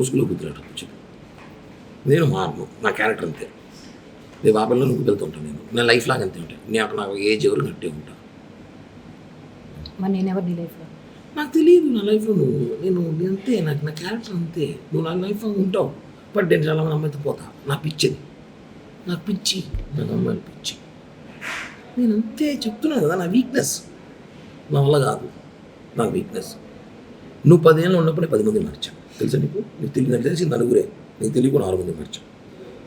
ముసుగులో గుద్దినట్టు చెప్పు నేను మారను నా క్యారెక్టర్ అంతే. ఆ పిల్లలు నువ్వు ఉంటాను నేను. నా లైఫ్ లాగా అంతే ఉంటాయి నేను నాకు ఏజ్ ఎవరు నట్టే ఉంటా. మరి నేను ఎవరు నీ లైఫ్లో నాకు తెలియదు నా లైఫ్లో నువ్వు. నేను నేను అంతే నాకు నా క్యారెక్టర్ అంతే. నువ్వు నా లైఫ్లో ఉంటావు. బట్ నేను చాలా మంది అమ్మాయితో పోతా. నా పిచ్చిది. నాకు పిచ్చి. నాకు అమ్మాయిలు పిచ్చి. నేను అంతే చెప్తున్నాను కదా నా వీక్నెస్ నా వల్ల కాదు. నా వీక్నెస్ నువ్వు పదేళ్ళు ఉన్నప్పుడు పది మంది మార్చావు. తెలుసా నీకు? నీకు తెలియదు నాకు తెలిసి నలుగురే. నీకు తెలియకుండా ఆరు మంది మార్చావు.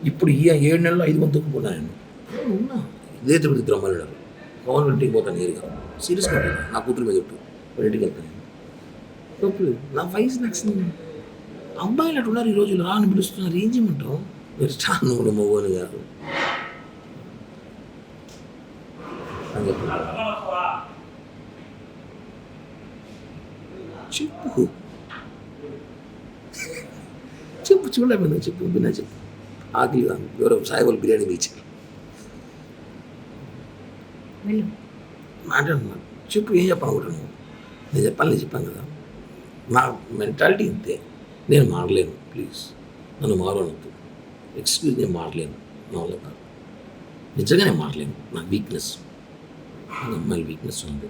ఇప్పుడు ఈ ఏడు నెలలు ఐదు మంది తొక్కున్నా నేను ఉన్నా. ఇదే తిరుపతి ఇద్దరు ఉన్నారు. పవన్ ఇంటికి పోతాను నేరుగా. సీరియస్గా నా కూతురు మీద చెప్పు వాళ్ళ ఇంటికి వెళ్తాను తప్పు నా వయసు నాకు అబ్బాయిలు అటు ఉన్నారు ఈ రోజులు రాని పిలుస్తున్నారు. ఏం చేయమంటావు? మీరు చాలా నువ్వు మగోని కాదు. అని చెప్పు చెప్పు. చెప్పు చూడలేదు చెప్పు బిన్నా చెప్పు. ఆకలి ఎవరో సాయిబాబు బిర్యానీ ఇచ్చారు వెళ్ళు. మాట్లాడుతున్నా చెప్పు ఏం చెప్పాను నేను చెప్పాలి నేను చెప్పాను కదా. నా మెంటాలిటీ ఇంతే. నేను మారలేను ప్లీజ్. నన్ను మారనొద్దు ఎక్స్క్యూజ్ నేను మారలేను. నా వల్ల కాదు. నిజంగా నేను మారలేను. నా వీక్నెస్. నా అమ్మాయిల వీక్నెస్ ఉంది.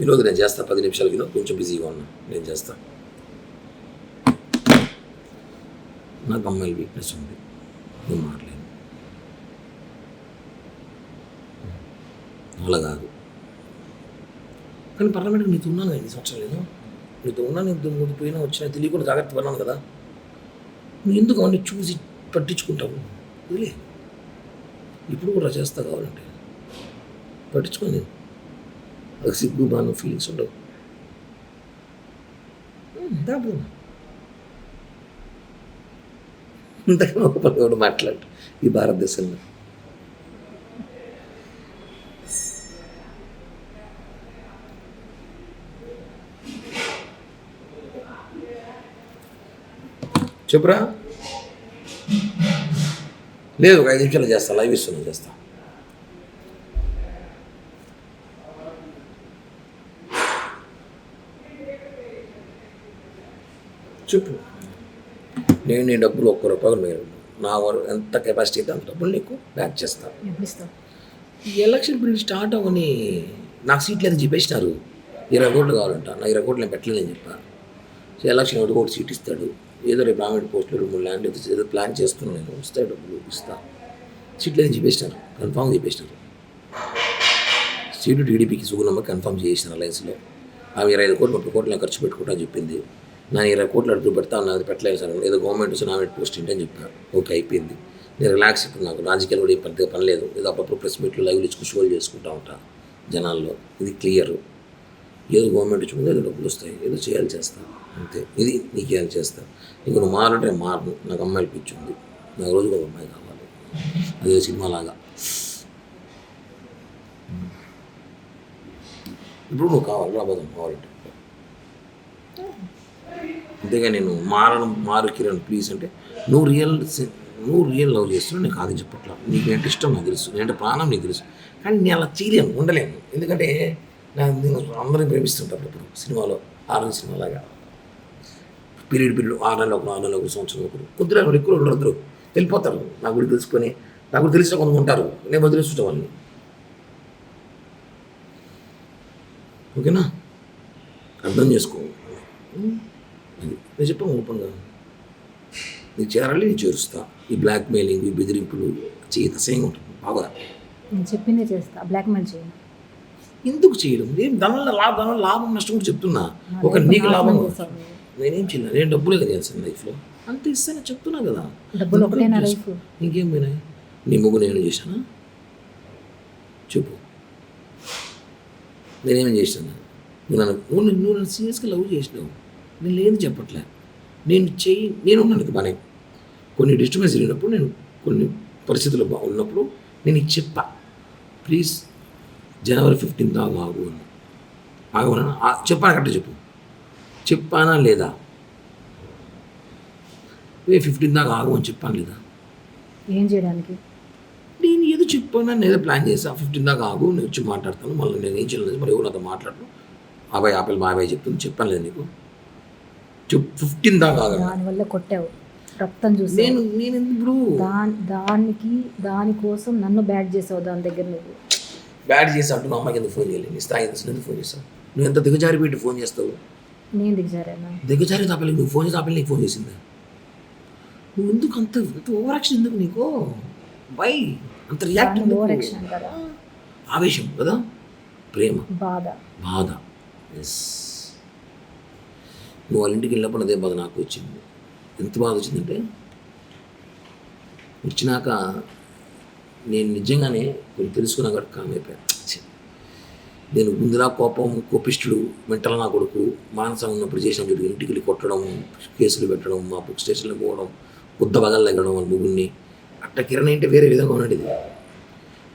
వినోద్ నేను చేస్తా పది నిమిషాలు వినోద్ కొంచెం బిజీగా ఉన్నా. నేను చేస్తా. నాకు అమ్మాయిల వీక్నెస్ ఉంది. నేను మారలేను అలా కాదు. కానీ పర్లమెంట్కి నీతో ఉన్నాను కదా ఎన్ని సంవత్సరాలు లేదు నీతో ఉన్నాను నీతో పోయినా వచ్చినా తెలియకుండా జాగ్రత్త పడినాను కదా. నువ్వు ఎందుకు అవన్నీ చూసి పట్టించుకుంటావు? వదిలే. ఇప్పుడు కూడా చేస్తా కావాలంటే. పట్టించుకోండి నేను. అది సిగ్గు బాను ఫీలింగ్స్ ఉండవు దాపు ఇంతకన్నా ఒక పని కూడా మాట్లాడు ఈ భారతదేశంలో చెప్పురా లేదు ఒక ఐదు నిమిషాలు చేస్తా లైవ్ ఇస్తున్నా చేస్తా. చెప్పు. నేను నీ డబ్బులు ఒక్క రూపాయలు మీరు నా వరకు ఎంత కెపాసిటీ అయితే అంత డబ్బులు నీకు బ్యాక్ చేస్తా. ఎప్పుడు ఇస్తావు ఈ ఎలక్షన్ పీరియడ్ స్టార్ట్ అవ్వని నాకు సీట్లు అయితే చెప్పేసినారు. ఇరవై కోట్లు కావాలంట. నా ఇరవై కోట్లు నేను పెట్టలేదని చెప్పా. సో ఎలక్షన్ ఒకటి ఒకటి సీట్ ఇస్తాడు. ఏదో రేపు రామిడి పోస్టులు రెండు మూడు ల్యాండ్ ఏదో ఏదో ప్లాన్ చేస్తున్నాను నేను. వస్తాయి డబ్బులు ఇస్తా. సీట్లు అయితే చెప్పేసినారు. కన్ఫామ్ చెప్పేసినారు. సీటు టీడీపీకి సుగుణమ్మ కన్ఫామ్ చేసినారు అలయన్స్లో ఆమె ఇరవై ఐదు కోట్లు ముప్పై కోట్లు నేను ఖర్చు పెట్టుకుంటా చెప్పింది. నా ఇరవై కోట్లు అడుగు పెడతా నాది పెట్టలేదు సార్. ఏదో గవర్నమెంట్ వచ్చి నామినేట్ పోస్ట్ ఏంటని అని చెప్పాను ఓకే అయిపోయింది. నేను రిలాక్స్ ఇప్పుడు నాకు రాజకీయాలు కూడా పెద్దగా పని లేదు. ఏదో అప్పుడప్పుడు ప్రెస్ మీట్లు లైవ్లు ఇచ్చుకు షోలు చేసుకుంటా ఉంటా జనాల్లో. ఇది క్లియర్ ఏదో గవర్నమెంట్ వచ్చిందో ఏదో డబ్బులు వస్తాయి. ఏదో చేయాలి చేస్తాను అంతే. ఇది నీకు చేయాలి చేస్తా? ఇంక నువ్వు మారంటే నేను మారను. నాకు అమ్మాయిలు పిచ్చింది నాకు రోజుకు ఒక అమ్మాయి కావాలి. అదే సినిమాలాగా. ఇప్పుడు నువ్వు కావాలి. రాబోదాం కావాలంటే అంతేగా నేను మారడం మారు కిరణ్ ప్లీజ్ అంటే నువ్వు రియల్ నువ్వు రియల్ లవ్ చేస్తున్నావు నేను కాదని చెప్పట్లా. నీకు ఏంటి ఇష్టం నాకు తెలుసు నేనంటే ప్రాణం నీకు తెలుసు. కానీ నేను అలా చేయలేను ఉండలేను. ఎందుకంటే నా- నేను అందరిని ప్రేమిస్తుంటాను ఇప్పుడు సినిమాలో ఆరు సినిమాలాగా. పీరియడ్ పీరియడ్ ఆరు నెలలు ఒకరు ఆరు నెలలు ఒక సంవత్సరం ఒకరు కొద్దిగా ఎక్కువ ఉండరు. వెళ్ళిపోతారు. నా గురించి తెలుసుకొని నా గురించి తెలిసిన కొంతమంది ఉంటారు. నేను వదిలేస్తుంటా వాళ్ళని. ఓకేనా? అర్థం చేసుకో. అది నేను చెప్పాను ఓపెన్గా నీకు చేరాలి నేను చేరుస్తా. ఈ బ్లాక్ మెయిలింగ్ ఈ బెదిరింపులు చేత అసహ్యంగా ఉంటుంది. బాగా నేను చెప్పిందే చేస్తా. బ్లాక్మెయిల్ చేయను ఎందుకు చేయడం? ఏం దానివల్ల లాభం దానివల్ల లాభం నష్టం కూడా చెప్తున్నా. ఒక నీకు లాభం. నేనేం చేయలేదు నేను డబ్బులే కదా చేస్తాను లైఫ్లో. అంత ఇస్తాను చెప్తున్నా కదా. డబ్బులు ఒకటేనా లైఫ్. నీకేం పోయినాయి? నీ ముగ్గు నేను చేశానా? చెప్పు. నేనేం చేశాను? నువ్వు నన్ను నువ్వు నన్ను- నువ్వు నన్ను సీరియస్గా లవ్ చేసినావు. నేను లేదు చెప్పట్లే. నేను చెయ్యి నేను ఉన్నాను బాగానే కొన్ని డిస్టర్బెన్స్ జరిగినప్పుడు నేను కొన్ని పరిస్థితులు బా ఉన్నప్పుడు నేను నీకు చెప్పా. ప్లీజ్ జనవరి ఫిఫ్టీన్త్ దాకా ఆగు అని. ఆగమన్నా ఆ- చెప్పాను కరెక్ట్ చెప్పు. చెప్పానా లేదా? ఏ ఫిఫ్టీన్ దాకా ఆగు అని చెప్పాను లేదా? ఏం చేయడానికి? నేను ఏదో చెప్పాను నేను ఏదో ప్లాన్ చేసా ఫిఫ్టీన్ దాకా ఆగు నేను వచ్చి మాట్లాడతాను. మళ్ళీ నేను ఏం చేయలేదు మరి ఎవరు నాతో మాట్లాడను. అబ్బాయి ఆపిల్ మా అబ్బాయి చెప్తుంది చెప్పాను లేదు నీకు? ఫిఫ్టీన్ దాకా. దానివల్ల కొట్టావు. రక్తం చూసి నేను నేను ఇప్పుడు దాని దానికి దానికోసం నన్ను బ్యాట్ చేసావు దాని దగ్గర నువ్వు. బ్యాడ్ చేసి అంటూ మా అమ్మకి ఎందుకు ఫోన్ చేయలేదు? నీ స్థాయి ఎందుకు ఫోన్ చేస్తావు నువ్వు ఎంత దిగజారి పెట్టి ఫోన్ చేస్తావు? నేను దిగజారానా? దిగజారి తాపలి నువ్వు ఫోన్ చేసి తాపలి నీకు ఫోన్ చేసిందా? నువ్వు ఎందుకు అంత అంత ఓవరాక్షన్ ఎందుకు నీకు? వై అంత రియాక్ట్ దాన్ని ఓవర్ యాక్షన్ అంటారా? ఆవేశం కదా? ప్రేమ. బాధ. బాధ. ఎస్ నువ్వు వాళ్ళ ఇంటికి వెళ్ళినప్పుడు అదే బాధ నాకు వచ్చింది. ఎంత బాధ వచ్చిందంటే వచ్చినాక నేను నిజంగానే కొన్ని తెలుసుకున్నాక కూడా కామైపోయాను నేను ముందులా కోపం కోపిష్ఠుడు మెంటల్ నా కొడుకు మానసం ఉన్నప్పుడు చేసిన వీడు ఇంటికి వెళ్ళి కొట్టడం కేసులు పెట్టడం మా బుక్ స్టేషన్లో పోవడం కొద్ద బగలు తగ్గడం వాళ్ళ ముగ్గురిని. అట్ట కిరణ్ అంటే వేరే విధంగా ఉన్నాడు ఇది.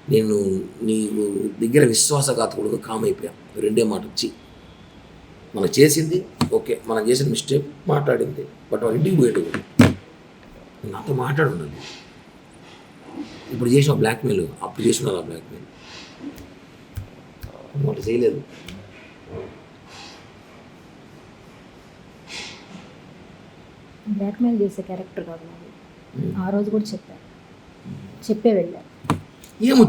నేను నీ దగ్గర విశ్వాసఘాతకుడుగా కామైపోయాను రెండే మాట వచ్చి మనం చేసింది ఓకే మనం చేసిన మిస్టేక్ మాట్లాడింది బట్ వాళ్ళ ఇంటికి పోయేటు నాతో మాట్లాడు ఉండాలి ఇప్పుడు చేసిన బ్లాక్మెయిల్ అప్పుడు చేసిన ఆ బ్లాక్మెయిల్. మాట చేయలేదు. బ్లాక్మెయిల్ చేసే క్యారెక్టర్ కాదు ఆ రోజు కూడా చెప్పా. చెప్పే వెళ్ళా. ఏమో